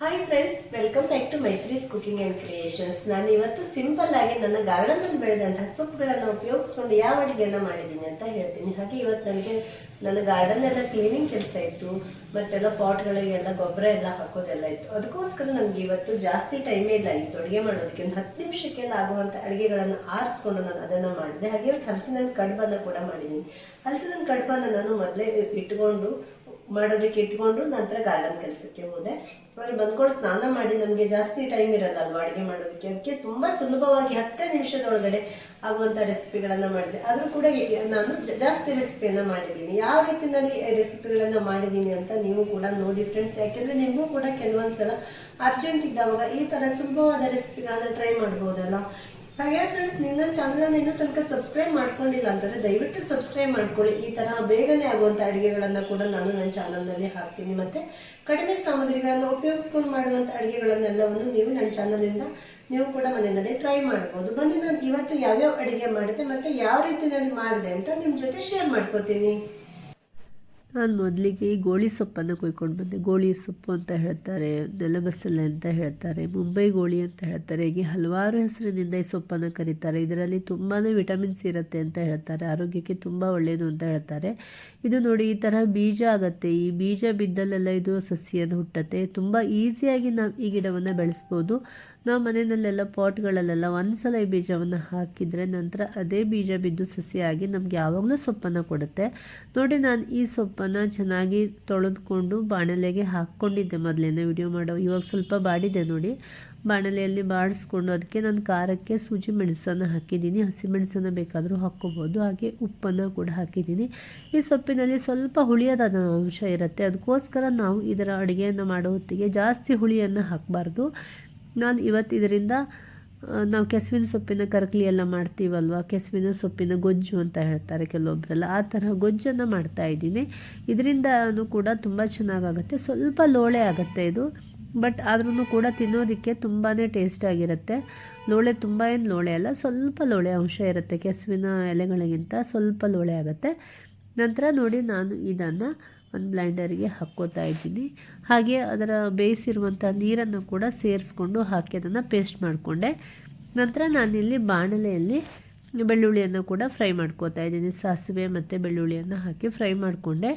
Hi friends welcome back to Maitri's cooking and creations ನಾನು ಇವತ್ತು simple ಆಗಿ ನನ್ನ ಗಾರ್ಡನಲ್ಲಿ ಬೆಳೆದಂತಹ ಸೊಪ್ಪುಗಳನ್ನು ಉಪಯೋಗಿಸ್ಕೊಂಡು ಯಾವ ಅಡುಗೆಯನ್ನು ಮಾಡಿದ್ದೀನಿ ಅಂತ ಹೇಳ್ತೀನಿ. ಹಾಗೆ ಇವತ್ತು ನನಗೆ ನನ್ನ ಗಾರ್ಡನ್ ಎಲ್ಲ ಕ್ಲೀನಿಂಗ್ ಕೆಲಸ ಇತ್ತು, ಮತ್ತೆಲ್ಲ ಪಾಟ್ಗಳಿಗೆಲ್ಲ ಗೊಬ್ಬರ ಎಲ್ಲ ಹಾಕೋದೆಲ್ಲ ಇತ್ತು. ಅದಕ್ಕೋಸ್ಕರ ನನಗೆ ಇವತ್ತು ಜಾಸ್ತಿ ಟೈಮೇ ಇಲ್ಲ. ಇತ್ತು ಅಡುಗೆ ಮಾಡೋದಕ್ಕೆ ಒಂದು ಹತ್ತು ನಿಮಿಷಕ್ಕೆಲ್ಲ ಆಗುವಂಥ ಅಡುಗೆಗಳನ್ನು ಆರಿಸ್ಕೊಂಡು ನಾನು ಅದನ್ನು ಮಾಡಿದೆ. ಹಾಗೆ ಇವತ್ತು ಹಲಸಿನ ಕಡ್ಬನ್ನು ಕೂಡ ಮಾಡಿದ್ದೀನಿ. ಹಲಸಿನ ಕಡುಬನ್ನು ನಾನು ಮೊದಲೇ ಇಟ್ಕೊಂಡು ಮಾಡೋದಕ್ಕೆ ಇಟ್ಕೊಂಡು ನಂತರ ಗಾರ್ಡನ್ ಕೆಲಸಕ್ಕೆ ಹೋದೆ. ಅವ್ರು ಬಂದ್ಕೊಂಡು ಸ್ನಾನ ಮಾಡಿ ನಮಗೆ ಜಾಸ್ತಿ ಟೈಮ್ ಇರಲ್ಲ ಅಲ್ವಾ ಅಡುಗೆ ಮಾಡೋದಕ್ಕೆ? ಅದಕ್ಕೆ ತುಂಬ ಸುಲಭವಾಗಿ ಹತ್ತೇ ನಿಮಿಷದೊಳಗಡೆ ಆಗುವಂಥ ರೆಸಿಪಿಗಳನ್ನು ಮಾಡಿದೆ. ಆದರೂ ಕೂಡ ನಾನು ಜಾಸ್ತಿ ರೆಸಿಪಿಯನ್ನು ಮಾಡಿದ್ದೀನಿ. ಯಾವ ರೀತಿಯಲ್ಲಿ ರೆಸಿಪಿಗಳನ್ನು ಮಾಡಿದ್ದೀನಿ ಅಂತ ನೀವು ಕೂಡ ನೋಡಿ ಫ್ರೆಂಡ್ಸ್ ಯಾಕೆಂದರೆ ನಿಮಗೂ ಕೂಡ ಕೆಲವೊಂದು ಸಲ ಅರ್ಜೆಂಟ್ ಇದ್ದಾವಾಗ ಈ ಥರ ಸುಲಭವಾದ ರೆಸಿಪಿಗಳನ್ನು ಟ್ರೈ ಮಾಡ್ಬೋದಲ್ಲ? ಹಾಗೆ ಫ್ರೆಂಡ್ಸ್ ನಿನ್ನ ಚಾನಲನ್ನು ಇನ್ನೂ ತನಕ ಸಬ್ಸ್ಕ್ರೈಬ್ ಮಾಡ್ಕೊಂಡಿಲ್ಲ ಅಂತಂದರೆ ದಯವಿಟ್ಟು ಸಬ್ಸ್ಕ್ರೈಬ್ ಮಾಡ್ಕೊಳ್ಳಿ. ಈ ಥರ ಬೇಗನೆ ಆಗುವಂಥ ಅಡುಗೆಗಳನ್ನು ಕೂಡ ನಾನು ನನ್ನ ಚಾನಲ್ನಲ್ಲಿ ಹಾಕ್ತೀನಿ. ಮತ್ತು ಕಡಿಮೆ ಸಾಮಗ್ರಿಗಳನ್ನು ಉಪಯೋಗಿಸ್ಕೊಂಡು ಮಾಡುವಂಥ ಅಡುಗೆಗಳನ್ನೆಲ್ಲವನ್ನು ನೀವು ನನ್ನ ಚಾನಲಿಂದ ನೀವು ಕೂಡ ಮನೆಯಲ್ಲಿ ಟ್ರೈ ಮಾಡ್ಬೋದು. ಬನ್ನಿ ನಾನು ಇವತ್ತು ಯಾವ್ಯಾವ ಅಡುಗೆ ಮಾಡಿದೆ, ಮತ್ತು ಯಾವ ರೀತಿಯಲ್ಲಿ ಮಾಡಿದೆ ಅಂತ ನಿಮ್ಮ ಜೊತೆ ಶೇರ್ ಮಾಡ್ಕೋತೀನಿ. ನಾನು ಮೊದಲಿಗೆ ಈ ಗೋಳಿ ಸೊಪ್ಪನ್ನು ಕೊಯ್ಕೊಂಡು ಬಂದೆ. ಗೋಳಿ ಸೊಪ್ಪು ಅಂತ ಹೇಳ್ತಾರೆ ನೆಲಬಸಳೆ ಅಂತ ಹೇಳ್ತಾರೆ, ಮುಂಬೈ ಗೋಳಿ ಅಂತ ಹೇಳ್ತಾರೆ, ಹೀಗೆ ಹಲವಾರು ಹೆಸರಿನಿಂದ ಈ ಸೊಪ್ಪನ್ನು ಕರೀತಾರೆ. ಇದರಲ್ಲಿ ತುಂಬಾ ವಿಟಮಿನ್ಸ್ ಇರುತ್ತೆ ಅಂತ ಹೇಳ್ತಾರೆ. ಆರೋಗ್ಯಕ್ಕೆ ತುಂಬ ಒಳ್ಳೆಯದು ಅಂತ ಹೇಳ್ತಾರೆ. ಇದು ನೋಡಿ, ಈ ಥರ ಬೀಜ ಆಗುತ್ತೆ. ಈ ಬೀಜ ಬಿದ್ದಲ್ಲೆಲ್ಲ ಇದು ಸಸಿಯನ್ನು ಹುಟ್ಟತ್ತೆ. ತುಂಬ ಈಸಿಯಾಗಿ ನಾವು ಈ ಗಿಡವನ್ನು ಬೆಳೆಸ್ಬೋದು. ನಾವು ಮನೆಯಲ್ಲೆಲ್ಲ ಪಾಟ್ಗಳಲ್ಲೆಲ್ಲ ಒಂದು ಸಲ ಈ ಬೀಜವನ್ನು ಹಾಕಿದರೆ ನಂತರ ಅದೇ ಬೀಜ ಬಿದ್ದು ಸಸಿಯಾಗಿ ನಮ್ಗೆ ಯಾವಾಗಲೂ ಸೊಪ್ಪನ್ನು ಕೊಡುತ್ತೆ. ನೋಡಿ ನಾನು ಈ ಸೊಪ್ಪನ್ನು ಚೆನ್ನಾಗಿ ತೊಳೆದುಕೊಂಡು ಬಾಣಲೆಗೆ ಹಾಕ್ಕೊಂಡಿದ್ದೆ ಮೊದಲೇನೆ ವಿಡಿಯೋ ಮಾಡೋ, ಇವಾಗ ಸ್ವಲ್ಪ ಬಾಡಿದೆ ನೋಡಿ. ಬಾಣಲೆಯಲ್ಲಿ ಬಾಡಿಸ್ಕೊಂಡು ಅದಕ್ಕೆ ನಾನು ಖಾರಕ್ಕೆ ಸೂಜಿ ಮೆಣಸನ್ನು ಹಾಕಿದ್ದೀನಿ ಹಸಿಮೆಣಸನ್ನು ಬೇಕಾದರೂ ಹಾಕ್ಕೋಬೋದು, ಹಾಗೆ ಉಪ್ಪನ್ನು ಕೂಡ ಹಾಕಿದ್ದೀನಿ. ಈ ಸೊಪ್ಪಿನಲ್ಲಿ ಸ್ವಲ್ಪ ಹುಳಿಯದಾದ ಅಂಶ ಇರುತ್ತೆ, ಅದಕ್ಕೋಸ್ಕರ ನಾವು ಇದರ ಅಡುಗೆಯನ್ನು ಮಾಡೋ ಹೊತ್ತಿಗೆ ಜಾಸ್ತಿ ಹುಳಿಯನ್ನು ಹಾಕಬಾರ್ದು. ನಾನು ಇವತ್ತು ಇದರಿಂದ ನಾವು ಕೆಸುವಿನ ಸೊಪ್ಪಿನ ಕರಕಲಿ ಎಲ್ಲ ಮಾಡ್ತೀವಲ್ವ? ಕೆಸುವಿನ ಸೊಪ್ಪಿನ ಗೊಜ್ಜು ಅಂತ ಹೇಳ್ತಾರೆ ಕೆಲವೊಬ್ಬರೆಲ್ಲ ಆ ಥರ ಗೊಜ್ಜನ್ನು ಮಾಡ್ತಾ ಇದ್ದೀನಿ. ಇದರಿಂದನೂ ಕೂಡ ತುಂಬ ಚೆನ್ನಾಗಾಗುತ್ತೆ. ಸ್ವಲ್ಪ ಲೋಳೆ ಆಗುತ್ತೆ ಇದು. ಬಟ್ ಆದ್ರೂ ಕೂಡ ತಿನ್ನೋದಕ್ಕೆ ತುಂಬಾ ಟೇಸ್ಟ್ ಆಗಿರುತ್ತೆ. ಲೋಳೆ ತುಂಬ ಏನು ಲೋಳೆ ಅಲ್ಲ, ಸ್ವಲ್ಪ ಲೋಳೆ ಅಂಶ ಇರುತ್ತೆ. ಕೆಸುವಿನ ಎಲೆಗಳಿಗಿಂತ ಸ್ವಲ್ಪ ಲೋಳೆ ಆಗುತ್ತೆ. ನಂತರ ನೋಡಿ ನಾನು ಇದನ್ನು ಒಂದು ಬ್ಲೈಂಡರಿಗೆ ಹಾಕ್ಕೋತಾ ಇದ್ದೀನಿ. ಹಾಗೆ ಅದರ ಬೇಯಿಸಿರುವಂಥ ನೀರನ್ನು ಕೂಡ ಸೇರಿಸ್ಕೊಂಡು ಹಾಕಿ ಅದನ್ನು ಪೇಸ್ಟ್ ಮಾಡಿಕೊಂಡೆ. ನಂತರ ನಾನಿಲ್ಲಿ ಬಾಣಲೆಯಲ್ಲಿ ಬೆಳ್ಳುಳ್ಳಿಯನ್ನು ಕೂಡ ಫ್ರೈ ಮಾಡ್ಕೋತಾ ಇದ್ದೀನಿ. ಸಾಸಿವೆ ಮತ್ತು ಬೆಳ್ಳುಳ್ಳಿಯನ್ನು ಹಾಕಿ ಫ್ರೈ ಮಾಡಿಕೊಂಡೆ.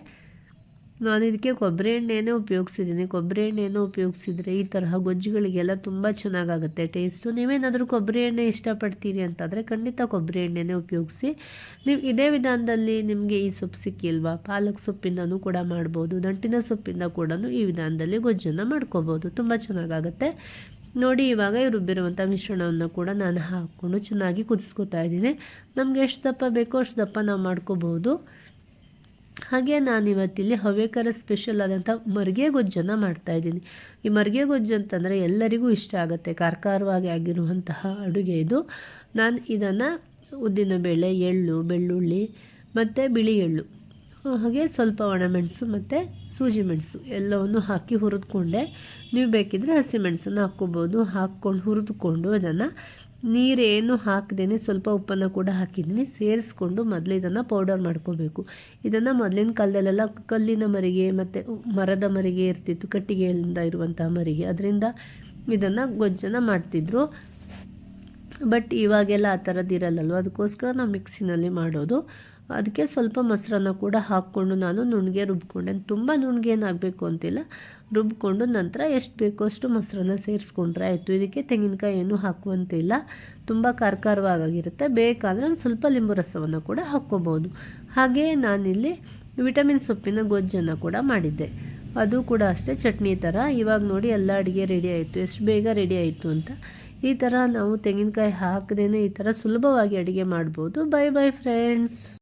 ನಾನು ಇದಕ್ಕೆ ಕೊಬ್ಬರಿ ಎಣ್ಣೆನೇ ಉಪಯೋಗಿಸಿದ್ದೀನಿ. ಕೊಬ್ಬರಿ ಎಣ್ಣೆನೂ ಉಪಯೋಗಿಸಿದರೆ ಈ ತರಹ ಗೊಜ್ಜುಗಳಿಗೆಲ್ಲ ತುಂಬ ಚೆನ್ನಾಗಾಗುತ್ತೆ. ಟೇಸ್ಟು ನೀವೇನಾದರೂ ಕೊಬ್ಬರಿ ಎಣ್ಣೆ ಇಷ್ಟಪಡ್ತೀರಿ ಅಂತಂದರೆ ಖಂಡಿತ ಕೊಬ್ಬರಿ ಎಣ್ಣೆನೇ ಉಪಯೋಗಿಸಿ. ನೀವು ಇದೇ ವಿಧಾನದಲ್ಲಿ ನಿಮಗೆ ಈ ಸೊಪ್ಪು ಸಿಕ್ಕಿಲ್ವಾ? ಪಾಲಕ್ ಸೊಪ್ಪಿಂದನೂ ಕೂಡ ಮಾಡ್ಬೋದು. ದಂಟಿನ ಸೊಪ್ಪಿಂದ ಕೂಡ ಈ ವಿಧಾನದಲ್ಲಿ ಗೊಜ್ಜನ್ನು ಮಾಡ್ಕೋಬೋದು. ತುಂಬ ಚೆನ್ನಾಗಾಗುತ್ತೆ. ನೋಡಿ, ಇವಾಗ ರುಬ್ಬಿರುವಂಥ ಮಿಶ್ರಣವನ್ನು ಕೂಡ ನಾನು ಹಾಕ್ಕೊಂಡು ಚೆನ್ನಾಗಿ ಕುದಿಸ್ಕೊತಾ ಇದ್ದೀನಿ. ನಮಗೆ ಎಷ್ಟು ದಪ್ಪ ಬೇಕೋ ಅಷ್ಟು ದಪ್ಪ ನಾವು ಮಾಡ್ಕೋಬೋದು. ಹಾಗೆ ನಾನು ಇವತ್ತಿಲ್ಲಿ ಹವ್ಯಕರ ಸ್ಪೆಷಲ್ ಆದಂಥ ಮರ್ಗೆ ಗೊಜ್ಜನ್ನು ಮಾಡ್ತಾಯಿದ್ದೀನಿ ಈ ಮರ್ಗೆ ಗೊಜ್ಜು ಅಂತಂದರೆ ಎಲ್ಲರಿಗೂ ಇಷ್ಟ ಆಗುತ್ತೆ, ಕಾರ್ಕಾರವಾಗಿ ಆಗಿರುವಂತಹ ಅಡುಗೆ ಇದು. ನಾನು ಇದನ್ನು ಉದ್ದಿನಬೇಳೆ, ಎಳ್ಳು, ಬೆಳ್ಳುಳ್ಳಿ ಮತ್ತು ಬಿಳಿ ಎಳ್ಳು ಹಾಗೆ ಸ್ವಲ್ಪ ಒಣಮೆಣಸು ಮತ್ತು ಸೂಜಿ ಮೆಣಸು ಎಲ್ಲವನ್ನು ಹಾಕಿ ಹುರಿದುಕೊಂಡೆ. ನೀವು ಬೇಕಿದ್ದರೆ ಹಸಿಮೆಣಸನ್ನು ಹಾಕ್ಕೋಬೋದು. ಹಾಕ್ಕೊಂಡು ಹುರಿದುಕೊಂಡು ಇದನ್ನು ನೀರೇನು ಹಾಕ್ದೇನೆ ಸ್ವಲ್ಪ ಉಪ್ಪನ್ನು ಕೂಡ ಹಾಕಿದ್ದೀನಿ. ಸೇರಿಸ್ಕೊಂಡು ಮೊದಲು ಇದನ್ನು ಪೌಡರ್ ಮಾಡ್ಕೋಬೇಕು. ಇದನ್ನು ಮೊದಲಿನ ಕಾಲದಲ್ಲೆಲ್ಲ ಕಲ್ಲಿನ ಮರಿಗೆ ಮತ್ತು ಮರದ ಮರಿಗೆ ಇರ್ತಿತ್ತು, ಕಟ್ಟಿಗೆಯಿಂದ ಇರುವಂಥ ಮರಿಗೆ. ಅದರಿಂದ ಇದನ್ನು ಗೊಜ್ಜನ್ನು ಮಾಡ್ತಿದ್ರು. ಬಟ್ ಇವಾಗೆಲ್ಲ ಆ ಥರದ್ದು ಇರಲ್ಲಲ್ವ? ಅದಕ್ಕೋಸ್ಕರ ನಾವು ಮಿಕ್ಸಿನಲ್ಲಿ ಮಾಡೋದು. ಅದಕ್ಕೆ ಸ್ವಲ್ಪ ಮೊಸರನ್ನ ಕೂಡ ಹಾಕ್ಕೊಂಡು ನಾನು ನುಣ್ಣಗೆ ರುಬ್ಕೊಂಡೆ. ತುಂಬ ನುಣ್ಣಗೆ ಏನಾಗಬೇಕು ಅಂತಿಲ್ಲ. ರುಬ್ಕೊಂಡು ನಂತರ ಎಷ್ಟು ಬೇಕೋ ಅಷ್ಟು ಮೊಸರನ್ನ ಸೇರಿಸ್ಕೊಂಡ್ರೆ ಆಯಿತು. ಇದಕ್ಕೆ ತೆಂಗಿನಕಾಯಿ ಏನು ಹಾಕುವಂತಿಲ್ಲ. ತುಂಬ ಖಾರವಾಗಿರುತ್ತೆ ಬೇಕಾದರೆ ಒಂದು ಸ್ವಲ್ಪ ಲಿಂಬು ರಸವನ್ನು ಕೂಡ ಹಾಕ್ಕೋಬೋದು. ಹಾಗೆಯೇ ನಾನಿಲ್ಲಿ ವಿಟಮಿನ್ ಸೊಪ್ಪಿನ ಗೊಜ್ಜನ್ನು ಕೂಡ ಮಾಡಿದ್ದೆ. ಅದು ಕೂಡ ಅಷ್ಟೇ ಚಟ್ನಿ ಥರ ಇವಾಗ ನೋಡಿ ಎಲ್ಲ ಅಡುಗೆ ರೆಡಿ ಆಯಿತು. ಎಷ್ಟು ಬೇಗ ರೆಡಿ ಆಯಿತು ಅಂತ. ಈ ಥರ ನಾವು ತೆಂಗಿನಕಾಯಿ ಹಾಕದೇ ಈ ಥರ ಸುಲಭವಾಗಿ ಅಡುಗೆ ಮಾಡ್ಬೋದು. Bye bye friends